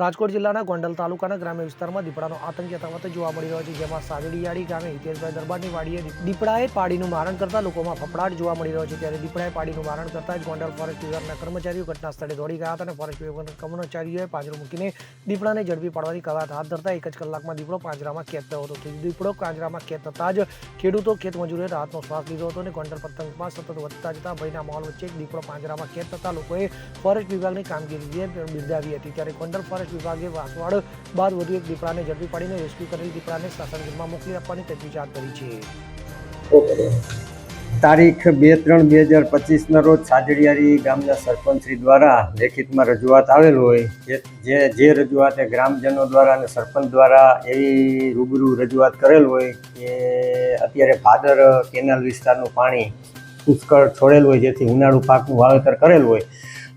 રાજકોટ જિલ્લાના ગોંડલ તાલુકાના ગ્રામ્ય વિસ્તારમાં દીપડાનો આતંક યથાવત જોવા મળી રહ્યો છે, જેમાં સાગડીયાળી ગામે હિતેશભાઈ દરબારની વાડીએ દીપડાએ પાડીનું મારણ કરતા લોકોમાં ફફડાટ જોવા મળી રહ્યો છે, ત્યારે દીપડાએ પાડીનું મારણ કરતા જ ગોંડલ ફોરેસ્ટ વિભાગના કર્મચારીઓ ઘટના સ્થળે દોડી ગયા હતા અને ફોરેસ્ટ વિભાગના કર્મચારીઓએ પાંજરું મૂકીને દીપડાને ઝડપી પાડવાની કવાયત હાથ ધરતા એક જ કલાકમાં દીપડો પાંજરામાં કેદ થયો હતો. દીપડો પાંજરામાં કેદ થતાં જ ખેડૂતો ખેતમજૂરોએ રાહતનો શ્વાસ લીધો હતો અને ગોંડલ પતંગમાં સતત વધતા જતા ભયના માહોલ વચ્ચે દીપડો પાંજરામાં કેદ થતા લોકોએ ફોરેસ્ટ વિભાગની કામગીરીને બિરદાવી હતી. ત્યારે ગોંડલ ફોરેસ્ટ વિભાગે વાંસવાડ બાદ વધુ એક દીપડાને ઝડપી પાડીને રેસ્ક્યુ કરેલ દીપડાને સાસણગીરમાં મોકલી આપવાની તજવીજ કરી છે. તારીખ બે ત્રણ બે હજાર પચીસના રોજ સાજડિયારી ગામના સરપંચશ્રી દ્વારા લેખિતમાં રજૂઆત આવેલ હોય જે જે રજૂઆતે ગ્રામજનો દ્વારા અને સરપંચ દ્વારા એવી રૂબરૂ રજૂઆત કરેલ હોય કે અત્યારે ભાદર કેનાલ વિસ્તારનું પાણી પુષ્કળ છોડેલ હોય જેથી ઉનાળુ પાકનું વાવેતર કરેલ હોય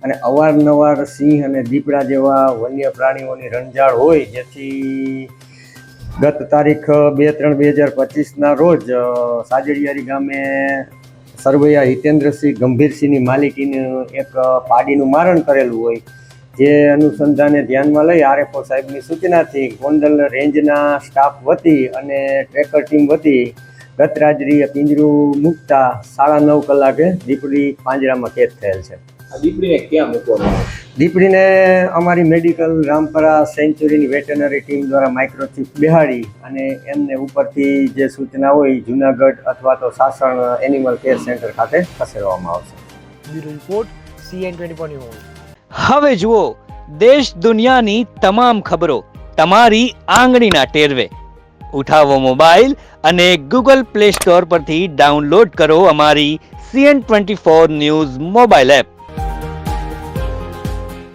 અને અવારનવાર સિંહ અને દીપડા જેવા વન્ય પ્રાણીઓની રંજાડ હોય, જેથી ગત તારીખ બે ત્રણ બે હજાર પચીસના રોજ સાજડિયારી ગામે સરવૈયા હિતેન્દ્રસિંહ ગંભીરસિંહની માલિકીનું એક પાડીનું મારણ કરેલું હોય, જે અનુસંધાને ધ્યાનમાં લઈ આરએફઓ સાહેબની સૂચનાથી ગોંડલ રેન્જના સ્ટાફ વતી અને ટ્રેકર ટીમ વતી ગત રાત્રિએ પિંજરું મૂકતા સાડા નવ કલાકે દીપડી પાંજરામાં કેદ થયેલ છે. દીપડીને ક્યાં મૂકવામાં દીપડીને અમારી મેડિકલ રામપરા સેન્ચુરીની વેટરનરી ટીમ દ્વારા માઇક્રોચિપ બિહાડી અને એમને ઉપરથી જે સૂચના હોય જુનાગઢ અથવા તો સાસણ એનિમલ કેર સેન્ટર ખાતે ખસેડવામાં આવશે. રિપોર્ટ સીએન ટ્વેન્ટી હવે જુઓ દેશ દુનિયાની તમામ ખબરો તમારી આંગળીના ટેરવે. ઉઠાવો મોબાઈલ અને ગૂગલ પ્લે સ્ટોર પરથી ડાઉનલોડ કરો અમારી CN twenty four news mobile app.